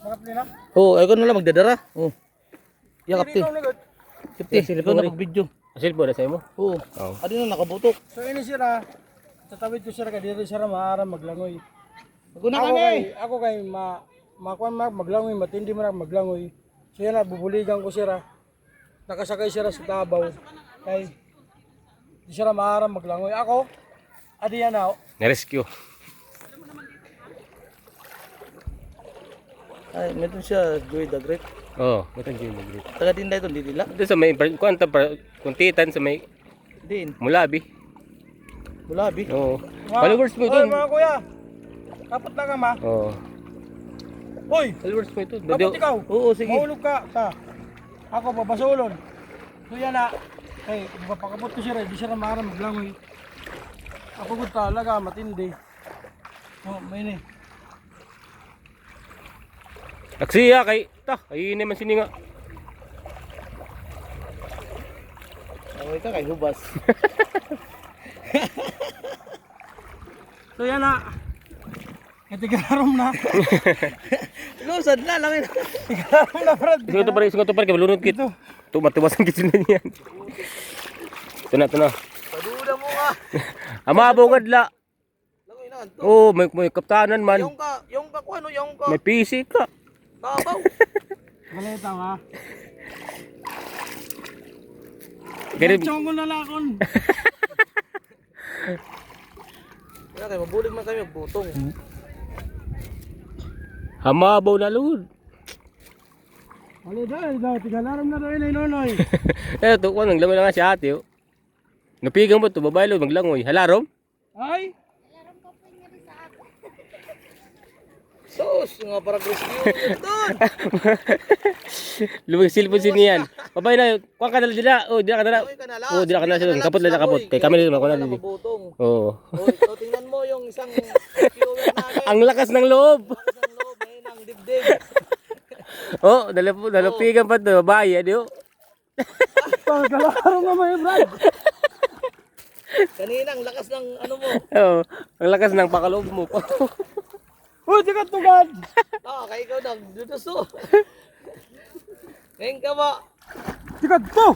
Makapli na? Oo, oh, ikaw na lang magdadara. Oo. Ya, kapti. Kapti, ikaw na mag-video. Asil po na sa imo. Oo. Oo. Adi na nakabutok. So ini sira. Tatawid ko sira ka dito sira maaram maglangoy. Ako na Ako kami. kay ako kay ma makuan ma maglangoy matindi man maglangoy. So yan na bubuligan ko sira. Nakasakay sira sa tabaw. Kay di sira maaram maglangoy. Ako adi yan na. Na-rescue. Ay, meron siya, Joy the Great. Oo, oh, matang Jim Magrit. Taga din dahil hindi nila. Dito sa may, kuwanta pa, kuntitan sa may Din. mulabi. Bulabi. Oo. Mga- Followers mo ito. Oy mga kuya. Kapat na ka ma. Oo. Hoy, Followers mo ito. kapat ikaw. Oo, sige. Mahulog ka. Ta. Ako papasulon. So yan na. Kay mapakabot ko sira, di sira maaram maglangoy. Ako gud talaga matindi. Oh, may ni. Aksiya kay, ta, ay naman sini nga. Ako ka kay hubas. So yan na. Katigarom na. Lusad na lang yun. Tigarom na brad. Ito pare, isang ito pare, kay malunod kit. Tumatuwas ang kitchen niyan. Ito na, ito na. Paduda mo ka. Ama abogad la. Langoy na. to. Oo, may, may kaptanan man. Yung ka, yung ka, ano, yung ka. May PC ka. Kabaw. Balita ha. Kaya, Chong ko na lakon. Kaya kayo, mabulig man kami, magbutong. hamabaw na lud. Ano dahil daw tigalarom na daw inay nonoy. Eh, ito ko, naglaman na nga si ate. oh. Napigang mo ito, babae lud, maglangoy. Halarom? Ay, Sus, nga yun doon. Lumag silpon siniyan. Babae na, kuha ka na dila. Oh, dila ka na. Ka na. Oh, dila ka na siya. Kapot lang na kapot. Kay kami rin, ako na dili. Oo. Oh, ikaw tingnan mo yung isang. Ang lakas ng loob. Ang loob, ayun ang dibdib. Oh, dalap dalapigan pa to, babae, ano? pagalarom na may brad. Kanina, ang lakas ng ano mo. Oh, ang lakas ng pakaloob mo. Uy, tikat tugad. Ah, kaya ikaw nang duduso. Ngayon ka ba? Tikat to.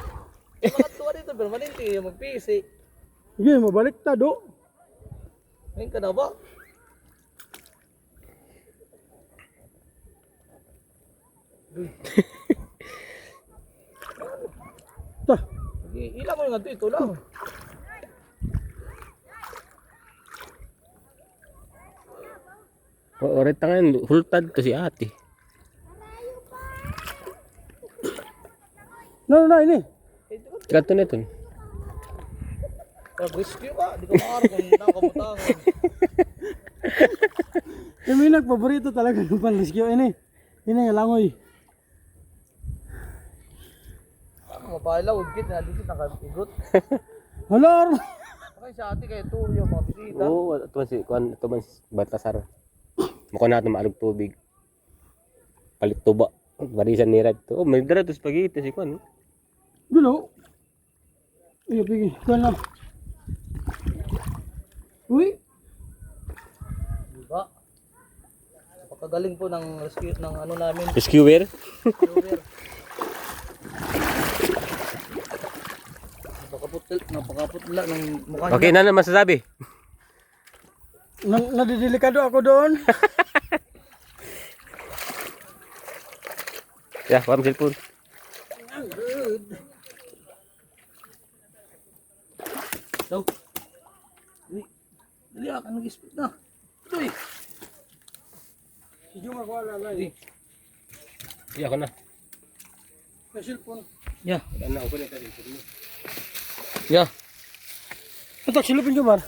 Yung mga tuwa dito, pero malinti yung magpisi. Sige, mabalik ta do. Ngayon ka na ba? Ta. Ilang mo yung ganito, ito lang. Oret tangan, hultad to si ate. No, no, ini. Kato na ito. Rescue ka, di ka makarap kung nakamutangan. Kami nagpaborito talaga ng panrescue ini. Ini langoy. Mapala, udkit na, dikit nakapigot. Hala, Kaya sa ate kayo turyo, mga bisita. Oo, ito man si, kuan, ito man si Baltasar. Mukha natin maalog tubig. Palit tuba. Barisan ni Rad to. Oh, may dara to spaghetti si kuan. Bilo. Iyo pigi. Kuan na. Uy, Diba? Napakagaling po ng rescue ng ano namin. Rescuer. Rescuer. Napakaputla, napakaputla ng mukha niya. Okay, na na masasabi. Nadidelikado ako doon. Yeah, pam cellphone. Daw. Dali. Ah, kanang ispit na. Tuloy. Sige mo ko ala Dali. Yeah, ako na. Sa cellphone. Yeah. Ano ako na. Yeah. Ito silupin ko ba?